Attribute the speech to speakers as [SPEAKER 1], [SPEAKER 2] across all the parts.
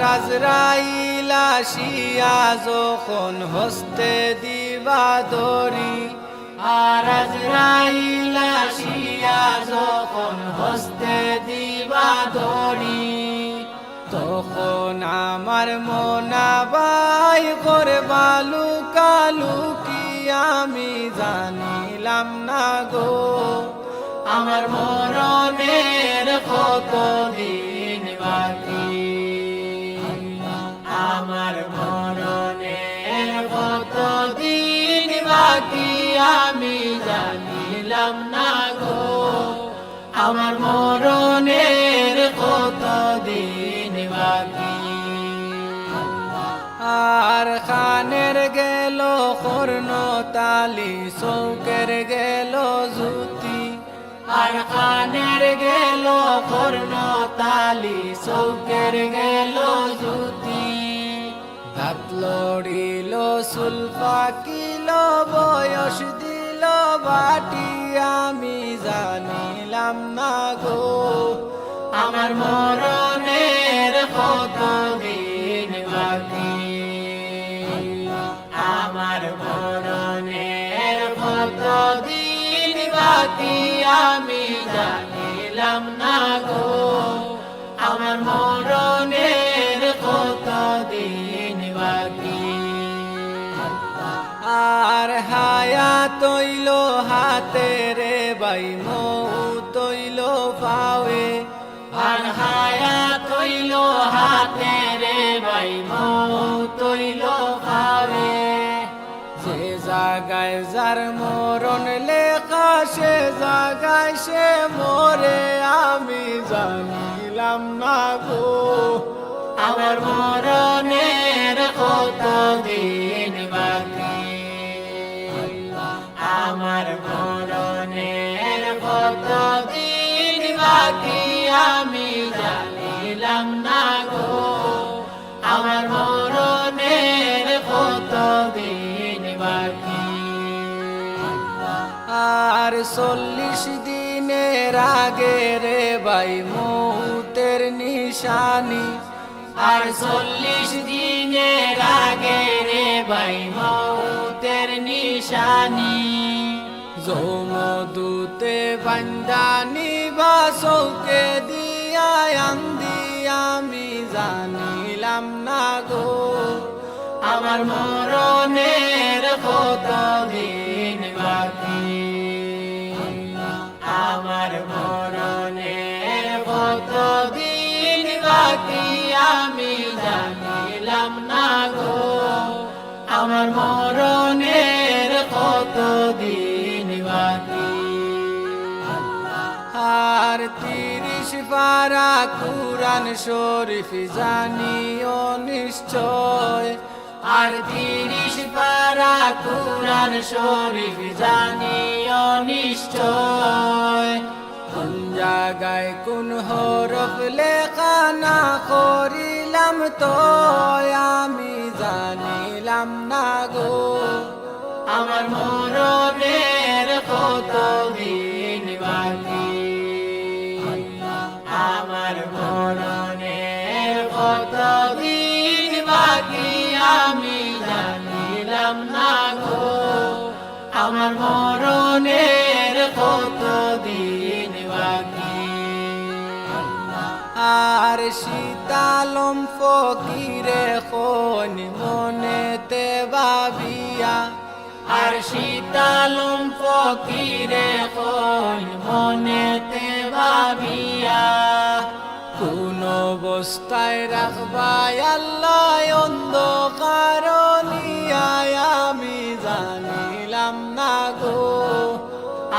[SPEAKER 1] আজরাইল আসিয়া যখন হস্তে দিবা দরি আর আজরাইল যখন হস্তে দিবা দরি তখন আমার মনাবাই করবা লুকালুকি আমি জানিলাম না গো। আমার মরণের কত দিন বাকি? আমার মরণের কত দিন বাকি। আর খানের গেল কর্ণ তালি চৌকের গেল জুতি আর খানের গেল কর্ণ তালি চৌকের গেল জুতি দাঁত লড়িল, চুল পাকিল, বয়স দিল, বাটি আমি জানিলাম না গো, আমার মরণের কত দিন বাকি? আমার মরণের কত দিন বাকি? আমি জানিলাম, না গো, আমার মরণের কত দিন বাকি? আর হায়া তৈল হাতে রে বাই হাতে রে মৌ তৈল পাওয়ে যে জাগায় যার মরণ লেখা, সে জাগায় সে মরে। আমি জানিলাম না গো। আমার মরণের কত দিন বাকি? আমার মরণের কত দিন বাকি? আমি জানিলাম না চল্লিশ দিনের আগে রে বাই মৌতের নিশানি। আর চল্লিশ দিনের আগে রে বাই মৌতের নিশানি। যৌমদূতে বান্দানি বা চৌকে দিয়া আমি জানিলাম না গো। আমার মরণের কত দিন কত দিন বাকি আর তিরিশ পারা কুরান শরীফ জানিও নিশ্চয়। আর তিরিশ পারা কুরান শরীফ জানিও নিশ্চয়। কোন জায়গায় কোন হরফ লেখা না করিলাম তো, আমি জানিলাম না গো। আমার মরণের কত দিন বাকি? আমার মরণের কত দিন বাকি আমি জানিলাম না গো। আমার মরণের কত দিন বাকি? আর শীতালম ফকিরে কোন মনেতে ভাবিয়া আর শীতালম ফকিরে কোন মনেতে ভাবিয়া? কোন অবস্থায় রাখবাই আল্লাহ অন্ধকার আমি জানিলাম না গো।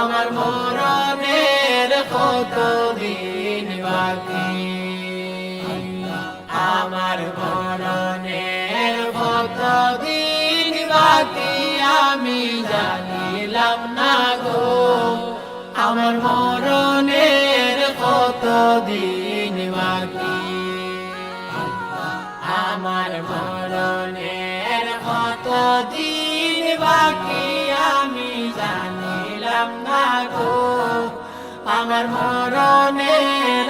[SPEAKER 1] আমার মরণের কত দিন বাকি? আমার মরণের জানিলাম না গো, আমার মরণের কত দিন বাকি? আমার মরণের কত দিন বাকি আমি জানিলাম না গো, আমার মরণের